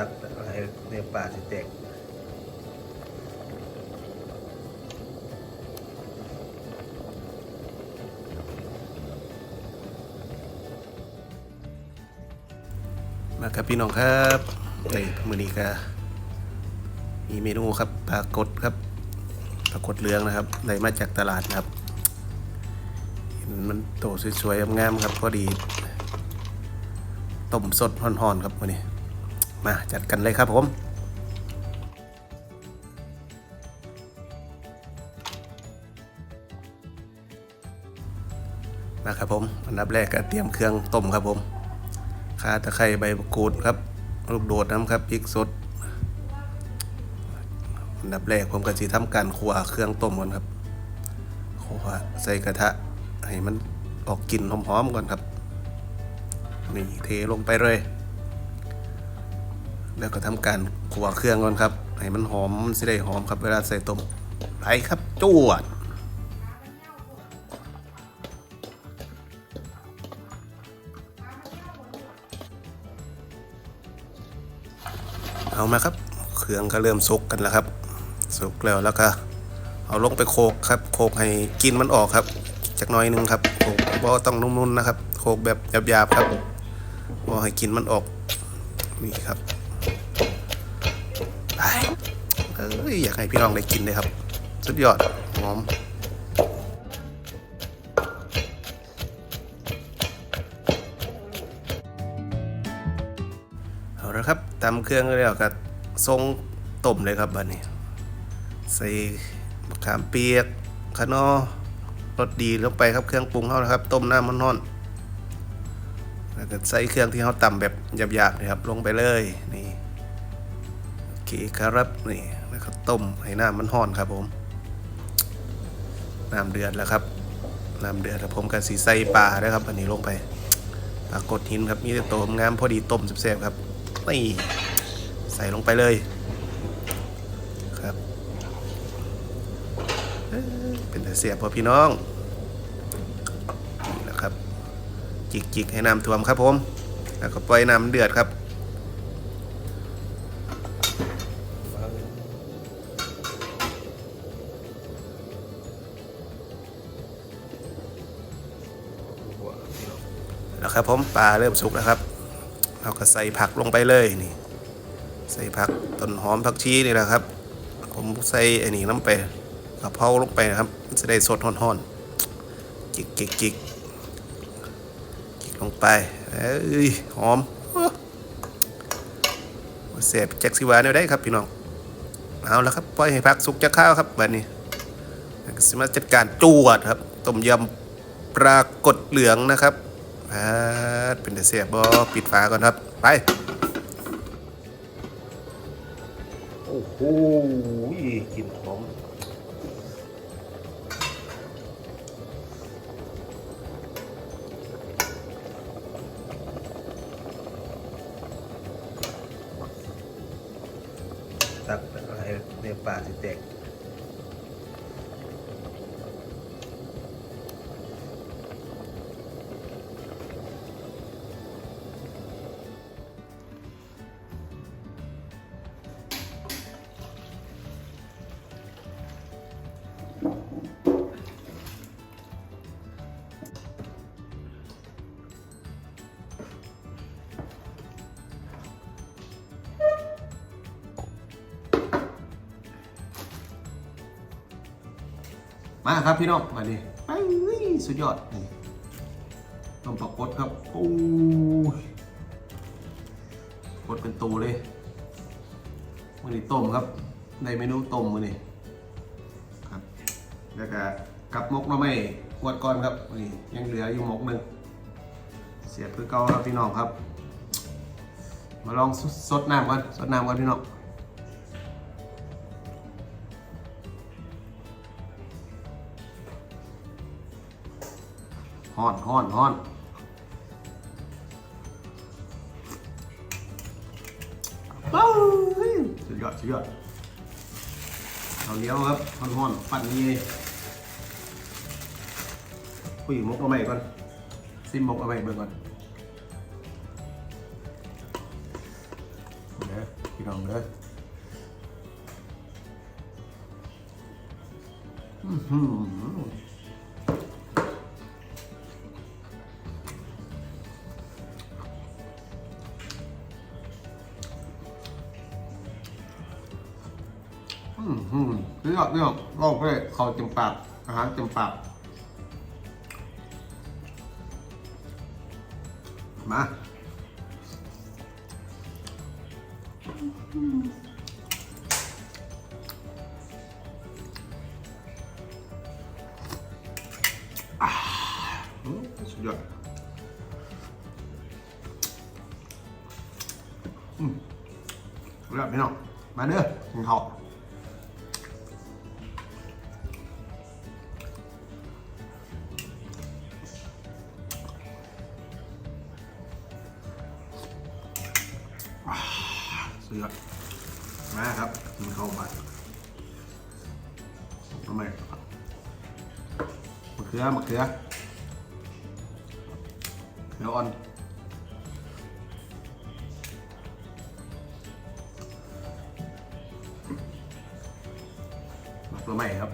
ตักให้เนื้อปลาสิแตกมาครับพี่น้องครับในมือนี้ก็มีเมนูครับปลากดครับปลากดเหลืองนะครับได้มาจากตลาดนะครับเห็นมันโตสวยๆงามๆครับพอดีต้มสดห่อนๆครับวันนี้ มาจัดกันเลยครับผมมาครับผมอันดับแรกก็เตรียมเครื่องต้มครับผมขาตะไคร้ใบมะกรูดครับลูกโดดน้ำครับพริกสดอันดับแรกผมก็จะทำการคั่วเครื่องต้มก่อนครับคั่วใส่กระทะให้มันออกกลิ่นหอมๆก่อนครับ นี่เทลงไปเลย แล้วก็ทำการขัวเครื่องก่อนครับให้มันหอมสิได้หอมครับเวลาใส่ต้มไปครับจวดเอามาครับ เครื่องก็เริ่มสุกกันแล้วครับสุกแล้วแล้วก็เอาลงไปโขกครับโขกให้กลินมันออกครับจักน้อยนึงครับโขลกบ่ต้องนุ่มๆนะครับโขกแบบหยาบๆครับบ่ให้กลินมันออกนี่ครับ เอ้ยอยากให้พี่น้องได้กินเลยครับ สุดยอดหอมเอาละครับตำเครื่องแล้วก็ทรงต้มเลยครับบัดนี้ใส่มะขามเปียกขนอรสดีลงไปครับเครื่องปรุงเขานะครับ ต้มน้ำมันนอนแล้วก็ใส่เครื่องที่เขาตำแบบหยาบๆนะครับลงไปเลยนี่โอเคครับนี่ แล้วก็ต้มให้น้ำมันห้อนครับผมน้ำเดือดแล้วครับน้ำเดือดแล้วผมก็สีใส่ปลาด้วยครับอันนี้ลงไปปลากดหินครับมีแต่โตมงามพอดีต้มแซ่บๆครับนี่ใส่ลงไปเลยครับเป็นแต่เสียบพอพี่น้องนี่แหละครับจิกจิกๆให้น้ำท่วมครับผม แล้วก็ปล่อยน้ำเดือดครับ แล้วครับผมปลาเริ่มสุกแล้วครับเราก็ใส่ผักลงไปเลยนี่ ใส่ผักต้นหอมผักชีนี่แหละครับ ผมใส่ไอ้นี่น้ำไปกระเพราลงไปนะครับมันจะได้สดห่อนๆจิกจิกจิกจิกลงไปเอ้ยหอมเสียแจ็คซิวาเนี่ยได้ครับพี่น้องเอาแล้วครับปล่อยให้พักสุกจะข้าวครับแบบนี้สมาจัดการจวดครับต้มยำปลากดเหลืองนะครับ อ่าเป็นแต่เสียบอปิดฝาก่อนครับ ไป โอ้โหกลิ่นหอมตักให้เนื้อปลาสิแตก มาครับพี่น้องมาดิไปสุดยอดนี่ต้มปลากดครับโอ้ยกดเป็นตูเลยมันนี้ต้มครับในเมนูต้มมันนี้ครับแล้วก็กับมกหน้ำไม่ขวดก่อนครับนี่ยังเหลืออยู่มกหนึ่งเสียบคือเก่าครับพี่น้องครับ มาลองสดน้ำก่อนสดน้ำก่อนพี่น้อง ฮ้อนฮ้อนฮ้อนเอ้ยสุดยอดสุดยอดเอาเลี้ยวครับฮ้อนฮ้อนปั่นนี่คุยมกเอาใหม่ก่อนซิมมกเอาใหม่เบิ่งก่อนเดี๋ยวพี่น้องเด้ออื้อ อืมอืมพี่น้องพี่น้องลองไปเขาเต็มปากอาหารเต็มปากมาอ่าอืมสุดยอดอืมเรียบพี่น้องมาเด้อกินข้าว เลือกมาครับมันเข้าวไปทำไมมะเขือมะเขือเขืออ่อนมะเขือใหม่ครับ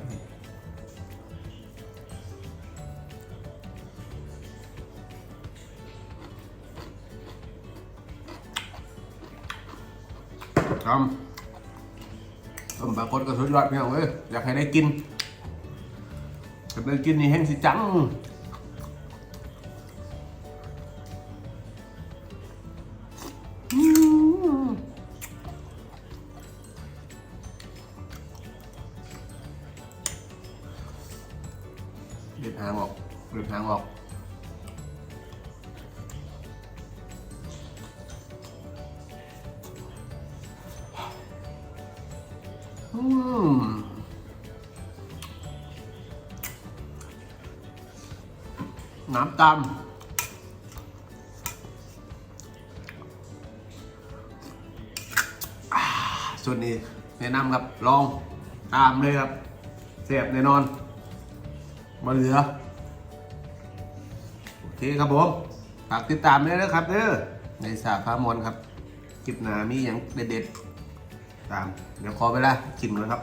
ทำต้มปลากดก็สุดยอดพี่น้องเอ้ยอยากให้ได้กินจะไปกินนี่แห้งสิจังเด็ดหางออกเด็ดหางออก น้ำตามส่วนนี้แนะนำครับ ลองตามเลยครับเสียบแน่นอน มาเหลือ โอเคครับผม ฝากติดตามด้วยนะครับเด้อในสาพามอนครับ คลิปหน้ามีอย่างเด็ดๆ ตาม เดี๋ยวขอเวลาชิมเลยครับ